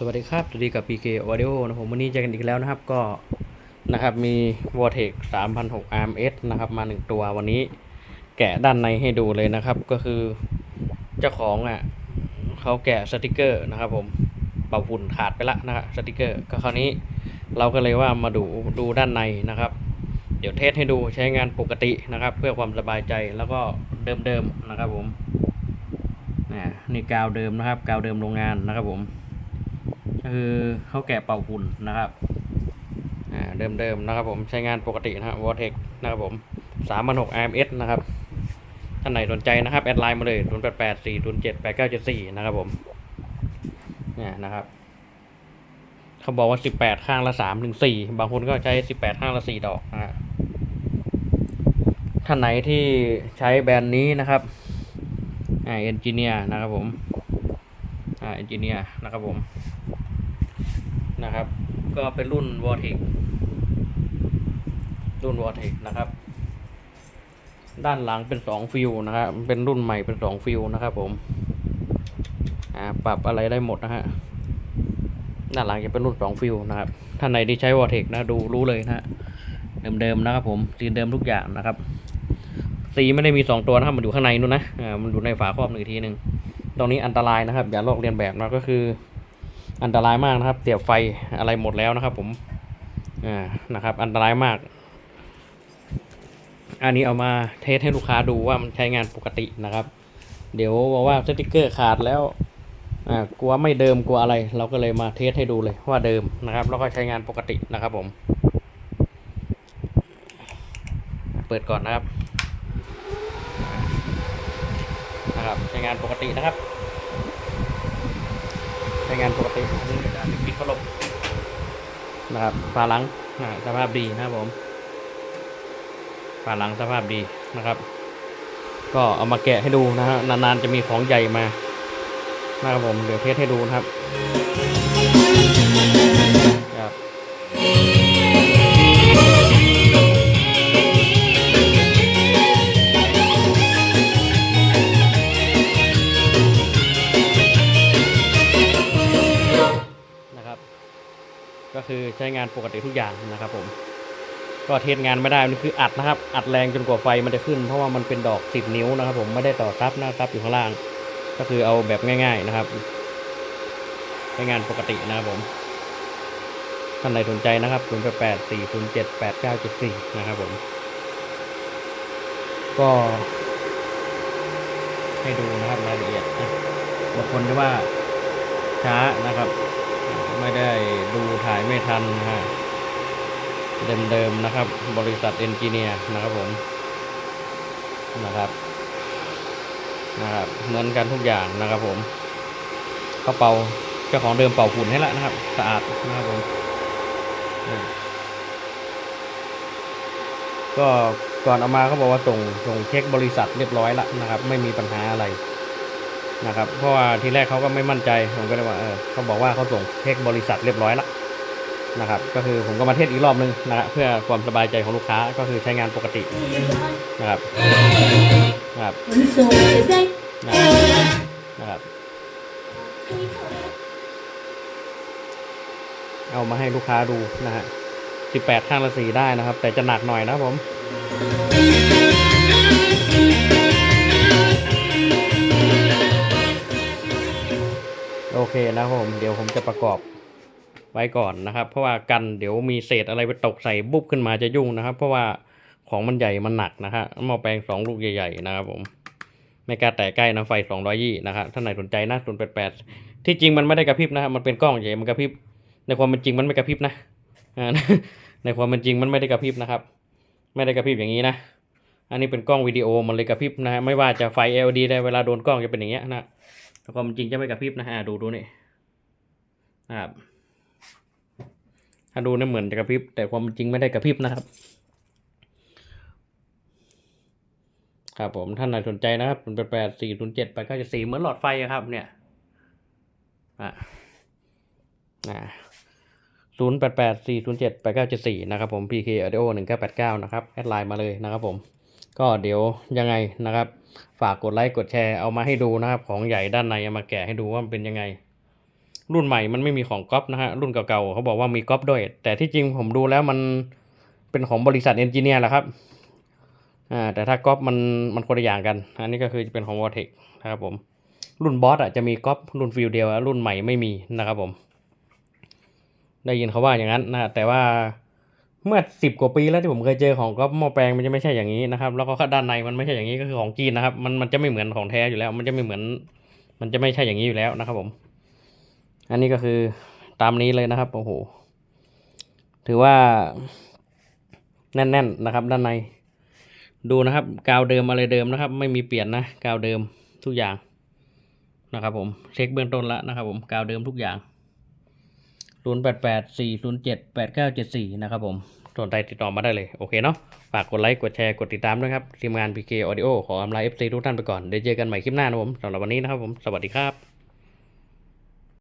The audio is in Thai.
สวัสดีครับสวัสดีกับ PK Audio นะผมวันนี้เจอกันอีกแล้วนะครับก็นะครับมี Vortex 3006 RMS นะครับมาหนึ่งตัววันนี้แกะด้านในให้ดูเลยนะครับ ก็คือเจ้าของอะเขาแกะสติกเกอร์นะครับผมเป่าฝุ่นขาดไปละนะครับสติกเกอร์ ก็คราวนี้เราก็เลยว่ามาดูดูด้านในนะครับ เดี๋ยวเทสให้ดูใช้งานปกตินะครับ เพื่อความสบายใจแล้วก็เดิมๆนะครับผมนี่กาวเดิมนะครับ กาวเดิมโรงงานนะครับผม คือเขาแกะเป่าฝุ่นนะครับอ่าเดิมๆนะครับผมใช้งานปกตินะฮะ Vortex นะครับผมสามพันหก RMS นะครับท่านไหนสนใจนะครับ แอดไลน์มาเลย0 8 8 4 0 7 8 9 7 4นะครับผมเนี่ยนะครับ เขาบอกว่าสิบแปดข้างละสามถึงสี่บางคนก็ใช้สิบแปดข้างละสี่ดอกนะฮะท่านไหนที่ใช้แบรนด์นี้นะครับอ่าเอนจิเนียร์นะครับผมอ่าเอนจิเนียร์นะครับผม นะครับ ก็เป็นรุ่น Vortex รุ่น Vortex นะครับ ด้านหลังเป็นสองฟิวนะครับ เป็นรุ่นใหม่เป็นสองฟิวนะครับ ผม อ่า ปรับอะไรได้หมดนะฮะ ด้านหลังจะเป็นรุ่นสองฟิวนะครับ ท่านไหนที่ใช้ Vortex นะ ดูรู้เลยนะฮะ เดิมๆนะครับ ผมสีเดิมทุกอย่างนะครับ สีไม่ได้มีสองตัวนะครับ มันอยู่ข้างในนู่นนะ อ่า มันอยู่ในฝาครอบหนึ่งทีหนึ่งตรงนี้อันตรายนะครับ อย่าลอกเลียนแบบนะ ก็คือ อันตรายมากนะครับ เสียบไฟอะไรหมดแล้วนะครับ ผมอ่านะครับ อันตรายมาก อันนี้เอามาเทสให้ลูกค้าดูว่ามันใช้งานปกตินะครับ เดี๋ยวบอกว่าสติกเกอร์ขาดแล้วอ่ากลัวไม่เดิมกลัวอะไร เราก็เลยมาเทสให้ดูเลยว่าเดิมนะครับ แล้วก็ใช้งานปกตินะครับ ผม เปิดก่อนนะครับนะครับใช้งานปกตินะครับ ใช้งานปกตินี่จะปิดพัดลมนะครับฝาหลังสภาพดีนะครับผมฝาหลังสภาพดีนะครับ ก็เอามาแกะให้ดูนะฮะนานๆจะมีของใหญ่มานะครับผมเดี๋ยวเทสให้ดูนะครับครับ คือใช้งานปกติทุกอย่างนะครับผม ก็เทสงานไม่ได้นี่คืออัดนะครับ อัดแรงจนกว่าไฟมันจะขึ้น เพราะว่ามันเป็นดอกสิบนิ้วนะครับ ผมไม่ได้ต่อซับนะครับอยู่ข้างล่าง ก็คือเอาแบบง่าย ๆนะครับใช้งานปกตินะครับผมท่านใดสนใจนะครับ0 8 8 4 0 7 8 9 7 4นะครับผม ก็ ให้ดูนะครับรายละเอียดบางคนจะว่าช้านะครับ ไม่ได้ดูถ่ายไม่ทันนะฮะเดิมๆนะครับ บริษัทเอนจิเนียร์นะครับผมนะครับนะครับ เหมือนกันทุกอย่างนะครับผมก็เป่าเจ้าของเดิมเป่าฝุ่นให้ละนะครับ สะอาดนะครับผมอืมก็ก่อนเอามาเขาบอกว่าส่งส่งเช็คบริษัทเรียบร้อยละนะครับ ไม่มีปัญหาอะไร นะครับ เพราะว่าทีแรกเขาก็ไม่มั่นใจ ผมก็เลยว่าเออเขาบอกว่าเขาส่งเช็คบริษัทเรียบร้อยละนะครับ ก็คือผมก็มาเทสอีกรอบนึงนะเพื่อความสบายใจของลูกค้าก็คือใช้งานปกตินะครับนะครับนะครับนะครับเอามาให้ลูกค้าดูนะฮะ18ข้างละสีได้นะครับ แต่จะหนักหน่อยนะผม โอเคนะครับผมเดี๋ยวผมจะประกอบไว้ก่อนนะครับ เพราะว่ากันเดี๋ยวมีเศษอะไรไปตกใส่บุบขึ้นมาจะยุ่งนะครับ เพราะว่าของมันใหญ่มันหนักนะฮะหม้อแปลงสองลูกใหญ่ๆนะครับผมไม่กล้าแตะใกล้นะไฟสองร้อยยี่นะครับท่านไหนสนใจนะศูนย์แปดแปดที่จริงมันไม่ได้กระพริบนะครับมันเป็นกล้องใหญ่มันกระพริบ ในความเป็นจริงมันไม่กระพริบนะในความเป็นจริงมันไม่ได้กระพริบนะครับ ไม่ได้กระพริบอย่างนี้นะอันนี้เป็นกล้องวิดีโอมันเลยกระพริบนะฮะไม่ว่าจะไฟ LED ได้เวลาโดนกล้องจะเป็นอย่างเงี้ยนะ แต่ความเป็นจริงจะไม่กระพริบนะฮะดูดูนี่นะครับถ้าดูเนี่ยเหมือนจะกระพริบ แต่ความจริงไม่ได้กระพริบนะครับ ครับผมท่านไหนสนใจนะครับศูนย์แปดสี่ศูนย์เจ็ดแปดเก้าเจ็ดสี่เหมือนหลอดไฟครับ เนี่ยอะอ่าศูนย์แปดแปดสี่ศูนย์เจ็ดแปดเก้าเจ็ดสี่นะครับผม PK Audio หนึ่งเก้าแปดเก้านะครับ แอดไลน์มาเลยนะครับผม ก็เดี๋ยวยังไงนะครับ ฝากกดไลค์กดแชร์เอามาให้ดูนะครับ ของใหญ่ด้านในเอามาแกะให้ดูว่ามันเป็นยังไง รุ่นใหม่มันไม่มีของก๊อปนะฮะรุ่นเก่าๆเขาบอกว่ามีก๊อปด้วย แต่ที่จริงผมดูแล้วมันเป็นของบริษัทเอนจิเนียร์แหละครับอ่าแต่ถ้าก๊อปมันมันคนละอย่างกัน อันนี้ก็คือจะเป็นของวอเทคนะครับผมรุ่นบอสอะจะมีก๊อปรุ่นฟิลเดียวรุ่นใหม่ไม่มีนะครับผม ได้ยินเขาว่าอย่างนั้นนะแต่ว่า เมื่อสิบกว่าปีแล้วที่ผมเคยเจอของก๊อปหม้อแปลงมันจะไม่ใช่อย่างนี้นะครับ แล้วก็ด้านในมันไม่ใช่อย่างนี้ก็คือของจีนนะครับ มันมันจะไม่เหมือนของแท้อยู่แล้ว มันจะไม่เหมือน มันจะไม่ใช่อย่างนี้อยู่แล้วนะครับ ผม อันนี้ก็คือตามนี้เลยนะครับโอ้โหถือว่า แน่น ๆนะครับ ด้านใน ดูนะครับ กาวเดิมอะไรเดิมนะครับ ไม่มีเปลี่ยนนะกาวเดิมทุกอย่างนะครับ ผมเช็คเบื้องต้นแล้วนะครับ ผมกาวเดิมทุกอย่าง 0884078974นย์เจ็ดแปดเก้าเจ็ดสี่นะครับผมสนใจติดต่อมาได้เลย โอเคเนาะฝากกดไลค์กดแชร์กดติดตามด้วยครับ ทีมงาน PK Audio ขออำลา FC ทุกท่านไปก่อนเดี๋ยวเจอกันใหม่คลิปหน้านะผมสำหรับวันนี้นะครับผม สวัสดีครับ